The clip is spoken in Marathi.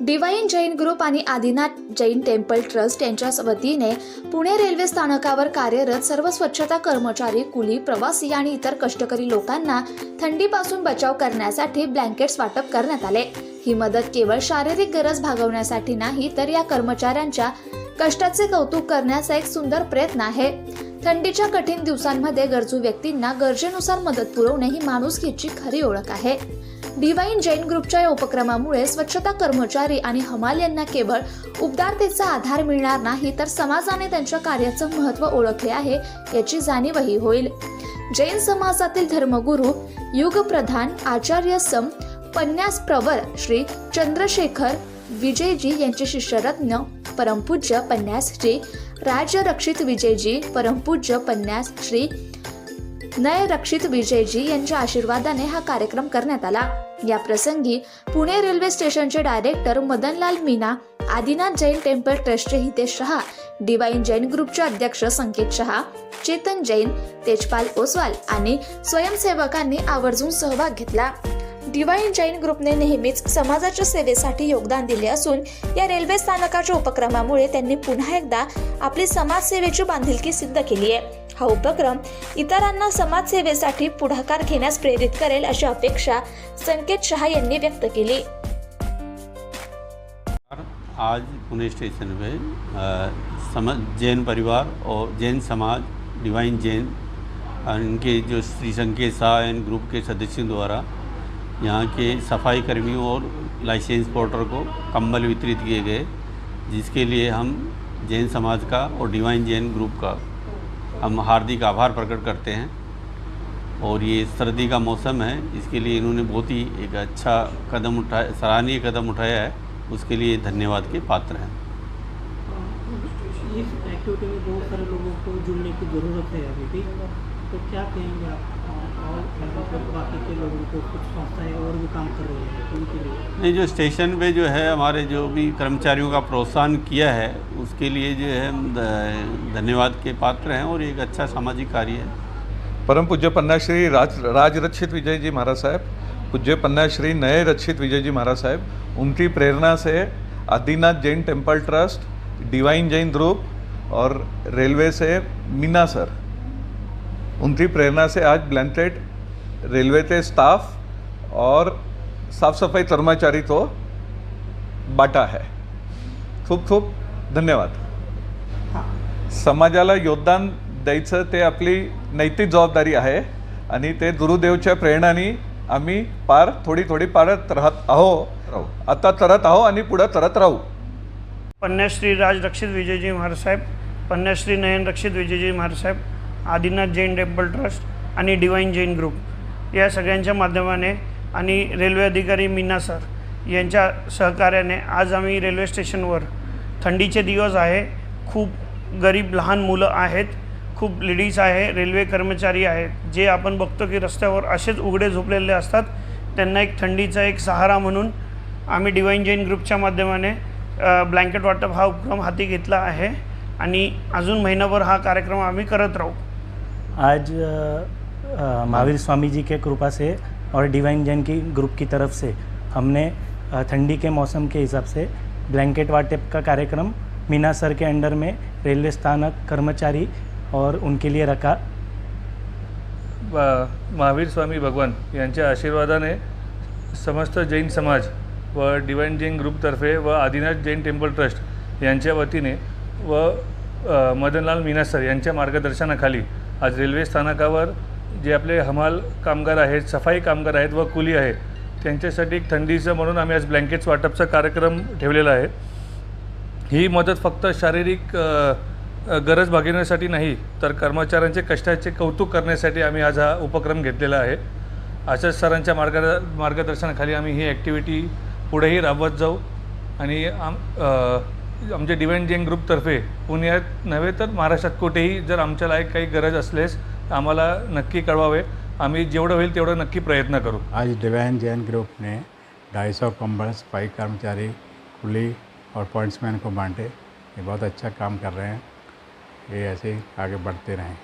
डिवाईन जैन ग्रुप आणि आदिनाथ जैन टेम्पल ट्रस्ट यांच्या वतीने पुणे रेल्वे स्थानकावर कार्यरत सर्व स्वच्छता कर्मचारी कुली प्रवासी आणि इतर कष्टकरी लोकांना थंडीपासून बचाव करण्यासाठी ब्लँकेट्स वाटप करण्यात आले. ही मदत केवळ शारीरिक गरज भागवण्यासाठी नाही तर या कर्मचाऱ्यांच्या कष्टाचे कौतुक करण्याचा एक सुंदर प्रयत्न आहे. थंडीच्या कठीण दिवसांमध्ये गरजू व्यक्तींना गरजेनुसार मदत पुरवणे ही माणुसकीची खरी ओळख आहे. डिवाईन जैन ग्रुपच्या या उपक्रमामुळे स्वच्छता कर्मचारी आणि हमाल यांना केवळ उबदारतेचा आधार मिळणार नाही तर समाजाने त्यांच्या कार्याचं महत्त्व ओळखले आहे याची जाणीवही होईल. जैन समाजातील धर्मगुरू युगप्रधान आचार्य सम पन्यास प्रवर श्री चंद्रशेखर विजयजी यांचे शिष्यरत्न परमपूज्य पन्यासजी राजरक्षित विजयजी परमपूज्य पन्यास श्री नय रक्षित विजयजी यांच्या आशीर्वादाने हा कार्यक्रम करण्यात आला. या प्रसंगी पुणे रेल्वे स्टेशनचे डायरेक्टर मदनलाल मीना आदिनाथ जैन टेम्पल ट्रस्टचे हितेश शहा डिवाईन जैन ग्रुपचे अध्यक्ष संकेत शहा चेतन जैन तेजपाल ओसवाल आणि स्वयंसेवकांनी आवर्जून सहभाग घेतला. डिवाईन जैन ग्रुपने नेहमीच समाजाच्या सेवेसाठी योगदान दिले असून या रेल्वे स्थानकाच्या उपक्रमामुळे त्यांनी पुन्हा एकदा आपली समाजसेवेची बांधिलकी सिद्ध केली आहे. हा उपक्रम इतरांना समाजसेवेसाठी पुढाकार घेण्यास प्रेरित करेल अशी अपेक्षा संकेत शहा यांनी व्यक्त केली. आज पुणे स्टेशन पे अ, जैन परिवार और जैन समाज डिवाइन जैन और इनके जो श्री संकेत शाह एंड ग्रुप के सदस्यों द्वारा यहाँ के सफाई कर्मियों और लाइसेंस पोर्टर को कंबल वितरित किए गए जिसके लिए हम जैन समाज का और डिवाइन जैन ग्रुप का हम हार्दिक आभार प्रकट करते हैं और ये सर्दी का मौसम है, इसके लिए इन्होंने बहुत ही एक अच्छा कदम उठाया, सराहनीय कदम उठाया है। उसके लिए धन्यवाद के पात्र हैं। इस एक्टिविटी में बहुत सारे लोगों को जुड़ने की ज़रूरत है अभी भी। तो क्या कहेंगे आप? और मतलब बाकी के लोगों को कुछ संस्थाएँ और भी काम कर रही हैं उनके लिए। नहीं जो स्टेशन पे जो है हमारे जो भी कर्मचारियों का प्रोत्साहन किया है उसके लिए जो है हम धन्यवाद के पात्र हैं और एक अच्छा सामाजिक कार्य है। परम पूज्य पन्नाश्री राज राजरक्षित विजय जी महाराज साहब पूज्य पन्नाश्री नए रक्षित विजय जी महाराज साहब उनकी प्रेरणा से Adinath Jain temple trust divine Jain group और रेलवे से मीना सर। उनकी प्रेरणा से आज ब्लैंकेट रेलवे के स्टाफ और साफ सफाई कर्मचारी को बाटा है। खूप खूप धन्यवाद। समाजाला योगदान द्यायचं ते आपली नैतिक जबाबदारी आहे आणि ते गुरुदेवच्या प्रेरणाने आम्ही पार थोडी थोडी पारत राहत आहो. राहू. आता तरत आहो आणि पुढं तरत राहू. पन्याश्री राज रक्षित विजयजी महाराज साहेब पन्याश्री नयन रक्षित विजयजी महाराज साहेब आदिनाथ जैन टेम्पल ट्रस्ट आणि डिवाईन जैन ग्रुप या सगळ्यांच्या माध्यमाने आणि रेल्वे अधिकारी मीना सर यांच्या सहकार्याने आज आम्ही रेल्वे स्टेशनवर थंडीचे दिवस आहे. खूप गरीब लहान मुलं आहेत. खूप लेडीज आहे रेल्वे कर्मचारी आहेत. जे आपण बघतो की रस्त्यावर असेच उघडे झोपलेले असतात. त्यांना एक थंडीचा एक सहारा म्हणून आम्ही डिवाईन जैन ग्रुपच्या माध्यमाने ब्लँकेट वाटप हा उपक्रम हाती घेतला आहे. आणि अजून महिनाभर हा कार्यक्रम आम्ही करत राहू. आज महावीर स्वामी जी के कृपा से और डिवाइन जैन की ग्रुप की तरफ से हमने ठंडी के मौसम के हिसाब से ब्लैंकेट वाटेप का कार्यक्रम मीना सर के अंडर में रेलवे स्थानक कर्मचारी और उनके लिए रखा। महावीर स्वामी भगवान यांच्या आशीर्वादाने समस्त जैन समाज व डिवाइन जैन ग्रुपतर्फे व आदिनाथ जैन टेम्पल ट्रस्ट यांच्या वतीने व मदनलाल मीना सर यांच्या मार्गदर्शनाखाली आज रेल्वे स्थानकावर जे आपले हमाल कामगार आहेत सफाई कामगार आहेत व कुली आहेत त्यांच्यासाठी एक थंडीचं म्हणून आम्ही आज ब्लँकेट्स वाटपचा कार्यक्रम ठेवलेला आहे. ही मदत फक्त शारीरिक गरज भागवण्यासाठी नाही तर कर्मचाऱ्यांचे कष्टाचे कौतुक करण्यासाठी आम्ही आज हा उपक्रम घेतलेला आहे. अशाच सरांच्या मार्ग मार्गदर्शनाखाली आम्ही ही ॲक्टिव्हिटी पुढेही राबवत जाऊ आणि आम आमचे आमच्या डिवाइन ग्रुपतर्फे पुण्यात नव्हे तर महाराष्ट्रात कुठेही जर आमच्या लायक काही गरज असल्यास आम्हाला नक्की कळवावे. आम्ही जेवढं होईल तेवढं नक्की प्रयत्न करू. आज डिवाइन जैन ग्रुप ने 250 कंबल सफाई कर्मचारी कुली और पॉइंट्समैन को बांटे। ये बहुत अच्छा काम कर रहे हैं। ये ऐसे ही आगे बढ़ते रहें।